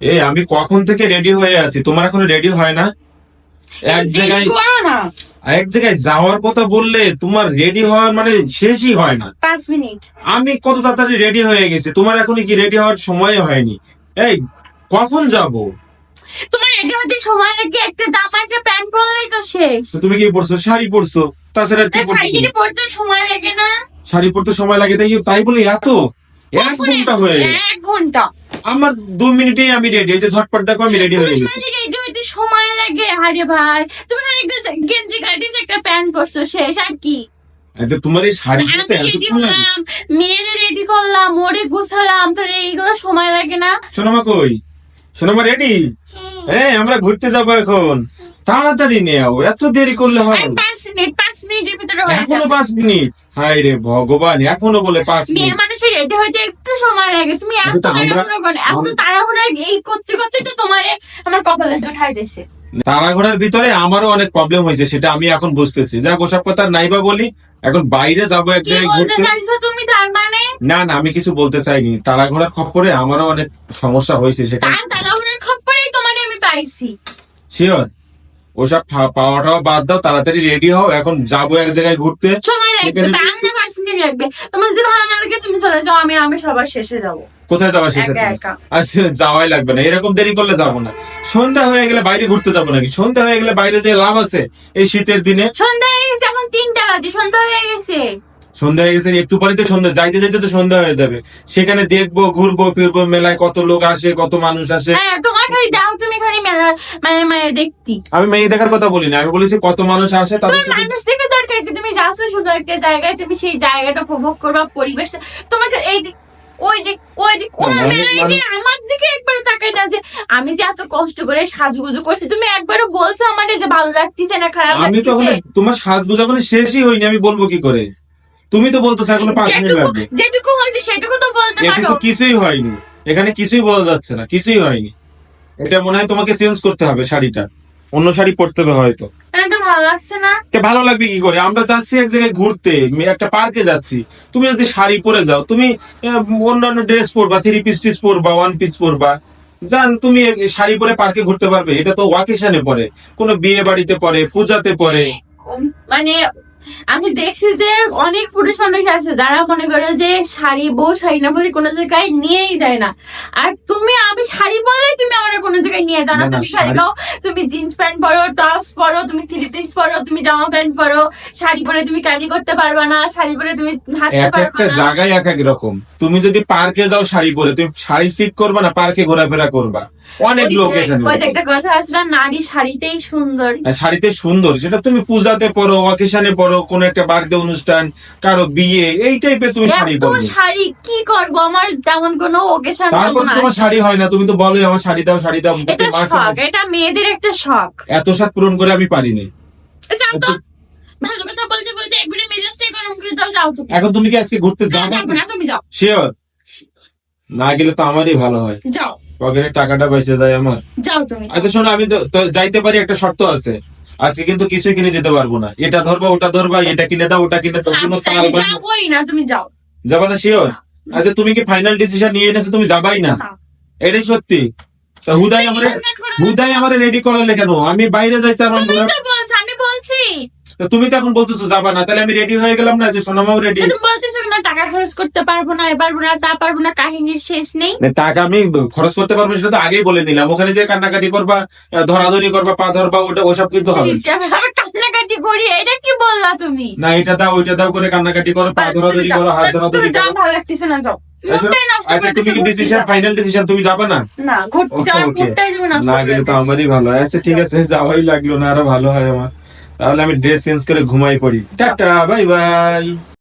এ আমি কখন থেকে রেডি হয়ে আছি? তোমার এখনও রেডি হয় না? এক জায়গায় এক জায়গায় যাওয়ার কথা বললে তোমার রেডি হওয়ার মানে শেষই হয় না। পাঁচ মিনিট। আমি কত তাড়াতাড়ি রেডি হয়ে গেছি? তোমার এখনই কি রেডি হওয়ার সময় হয়নি? এই কখন যাব? তোমার রেডি হতে সময় লাগে একটা জামা একটা প্যান্ট পরলেই তো শেষ। তুমি কি পরছো? শাড়ি পরছো? তাছাড়া কি পরছো শাড়ি পরতে সময় লাগে না। শাড়ি পরতে সময় লাগে তাই তাই বলে এত? এক ঘণ্টা হয়ে এক ঘণ্টা। আমার দু মিনিটেই আমি রেডি যে ঝটপট দেখো আমি রেডি হয়ে গেছি। রেডি হইতে সময় লাগে আরে ভাই। তুমি খালি একটা গেঞ্জি গাইতিস একটা প্যান্ট পরছো শেষ আর কি? এত তোমার এই শাড়ি রেডি এতক্ষণ মেয়েরে রেডি করলাম ওরে গুছালাম তোর এইগুলো সময় লাগে না? সোনামা কই? সোনামা রেডি হ্যাঁ আমরা ঘুরতে যাব এখন। তাড়াতাড়ি নেও এত দেরি করলে হয়। পাঁচ মিনিট পাঁচ মিনিটের ভিতরে হয়ে যাবে। পাঁচ মিনিট? হাই রে ভগবান এখনও বলে পাঁচ মিনিট মানুষের রেডি হইতে একটু সময় লাগে। তুমি এত আচ্ছা, তা আমরা- তাড়াহুড়ো করো এত তাড়াহুড়ো এই করতে করতে তো তোমারে আমার কপালে উঠাই তাড়াঘোড়ার ভিতরে আমারও অনেক প্রবলেম হয়েছে সেটা আমি এখন বুঝতেছি। যাক ওসব কথা নাইবা বলি এখন বাইরে যাব এক জায়গায় ঘুরতে। তুমি তার মানে? না না আমি কিছু বলতে চাইনি। তাড়াঘোড়ার খপ্পরে আমারও অনেক সমস্যা হয়েছে সেটা তাড়াহুড়োর খপ্পরেই তোমারে আমি পাইছি। শিওর ওসব ফা- পাওয়া টাওয়া বাদ দাও তাড়াতাড়ি রেডি হও এখন যাব এক জায়গায় ঘুরতে। লাগবে সেখানে- বাংলা পাঁচ লাগবে তোমার যদি ভালো না লাগে তুমি চলে যাও আমি আমি সবার শেষে যাব। কোথায় যাওয়া শেষে আচ্ছা যাওয়াই লাগবে না। এরকম দেরি করলে যাব না। সন্ধ্যা হয়ে গেলে বাইরে ঘুরতে যাব নাকি? সন্ধ্যা হয়ে গেলে বাইরে যে লাভ আছে এই শীতের দিনে? সন্ধ্যা হয়ে গেছে এখন তিনটা বাজে। সন্ধ্যা হয়ে গেছে। সন্ধ্যা হয়ে গেছে একটু পরে তো সন্ধ্যা। যাইতে যাইতে তো সন্ধ্যা হয়ে যাবে। সেখানে দেখব ঘুরবো ফিরবো মেলায় কত লোক আসে কত মানুষ আসে। হ্যাঁ তোমার খালি দাও মানে মানে দেখতি। আমি মেয়ে দেখার কথা বলি না আমি বলেছি কত মানুষ আসে তাদের সাথে মানুষ থেকে দরকার কি? তুমি যাচ্ছ সুন্দর একটা জায়গায় তুমি সেই জায়গাটা উপভোগ করবা পরিবেশটা তোমাকে এই ওই দিক ওই দিক মেলায় আমার দিকে একবার তাকাই না যে আমি যে এত কষ্ট করে সাজুগুজু করছি তুমি একবারও বলছো আমার যে ভালো লাগতেছে না খারাপ আমি তো ওখানে তোমার সাজগোজ এখন শেষই হয়নি আমি বলব কি করে? তুমি তো বলতেছো এখনও পাঁচ মিনিট যেটুকু লাগবে। যেটুকু হয়েছে সেটুকু তো বলতে পারো। কিছুই হয়নি এখানে কিছুই বলা যাচ্ছে না কিছুই হয়নি। এটা মনে হয় তোমাকে চেঞ্জ করতে হবে শাড়িটা। অন্য শাড়ি পরতে হবে হয়তো। ভালো লাগছে না? ভালো লাগবে কি করে? আমরা যাচ্ছি এক জায়গায় ঘুরতে একটা পার্কে যাচ্ছি। তুমি যদি শাড়ি পরে যাও তুমি অন্যান্য ড্রেস পরবা থ্রি পিস টিস পরবা ওয়ান পিস পরবা। জান তুমি শাড়ি পরে পার্কে ঘুরতে পারবে। এটা তো ওয়াকেশনে পরে। কোনো বিয়ে বাড়িতে পরে পূজাতে পরে। মানে আমি দেখছি যে অনেক পুরুষ মানুষ আছে যারা মনে করে যে শাড়ি বউ শাড়ি না বলে কোনো জায়গায় নিয়েই যায় না। আর তুমি আমি শাড়ি বলে তুমি আমার কোনো জায়গায় নিয়ে যাও না। না, না, তুমি শাড়ি গাও তুমি জিন্স প্যান্ট পরো টপস পরো তুমি থ্রি পিস পরো তুমি জামা প্যান্ট পরো। শাড়ি পরে তুমি কালি করতে পারবা না শাড়ি পরে তুমি হাঁটতে এক পারবা একটা জায়গায় এক এক রকম। তুমি যদি পার্কে যাও শাড়ি পরে তুমি শাড়ি ঠিক করবা না পার্কে ঘোরাফেরা করবা? অনেক লোক এখানে। একটা কথা না নারী শাড়িতেই সুন্দর। শাড়িতে সুন্দর সেটা তুমি পূজাতে পরো অকেশনে পরো কোন একটা বার্থডে অনুষ্ঠান কারও বিয়ে এই টাইপের তুমি শাড়ি পরবে শাড়ি কি করব? আমার তেমন কোনো ওকেশন তারপর তোমার শাড়ি হয় না তুমি তো বলোই আমার শাড়ি দাও শাড়ি দাও এটা শখ এটা মেয়েদের একটা শখ। এত সাত পূরণ করে আমি পারিনি। তো ভালো কথা বলতে বলতে একবারে মেজাজটাই যাও এখন তুমি কি আজকে ঘুরতে যাবে যাব না তুমি যাও। শিওর না গেলে তো আমারই ভালো হয়। যাও। পকেটে টাকাটা বেঁচে যায় আমার। যাও তুমি আচ্ছা শোনো আমি তো যাইতে পারি একটা শর্ত আছে। আজকে কিন্তু কিছুই কিনে দিতে পারব না। এটা ধরবা ওটা ধরবা এটা কিনে দাও ওটা কিনে দাও কোনো যাবোই না তুমি যাও। যাবা না শিওর আচ্ছা তুমি কি ফাইনাল ডিসিশন নিয়ে এনেছো তুমি যাবাই না। এটাই সত্যি। হুদাই আমার। হুদাই আমার রেডি করালে কেন? আমি বাইরে যাইতে আমি বলছি। তা তুমি তো এখন বলতেছো যাবা না তাহলে আমি রেডি হয়ে গেলাম না যে সোনামাও রেডি তুমি বলতেছো না টাকা খরচ করতে পারব না এ পারব না তা পারব না কাহিনীর শেষ নেই। টাকা আমি খরচ করতে পারব সেটা তো আগেই বলে নিলাম ওখানে যে কান্নাকাটি করবা ধরাধরি করবা পা ধরবা ওটা ওসব কিন্তু হবে কান্নাকাটি করি এটা কি বললা তুমি? না এটা দাও ওইটা দাও করে কান্নাকাটি করো পা ধরাধরি করো হাত ধরাধরি করো। ভালো লাগতেছে না যাও। আচ্ছা, মুডটাই নষ্ট আচ্ছা তুমি কি ডিসিশন ফাইনাল ডিসিশন তুমি যাবে না? না ঘুরতে ওকে, যাওয়ার ওকে। মুডটাই তুমি নষ্ট না গেলে তো আমারই ভালো আচ্ছা ঠিক আছে যাওয়াই লাগল না আরও ভালো হয় আমার। তাহলে আমি ড্রেস চেঞ্জ করে ঘুমাই পড়ি। Tata bye bye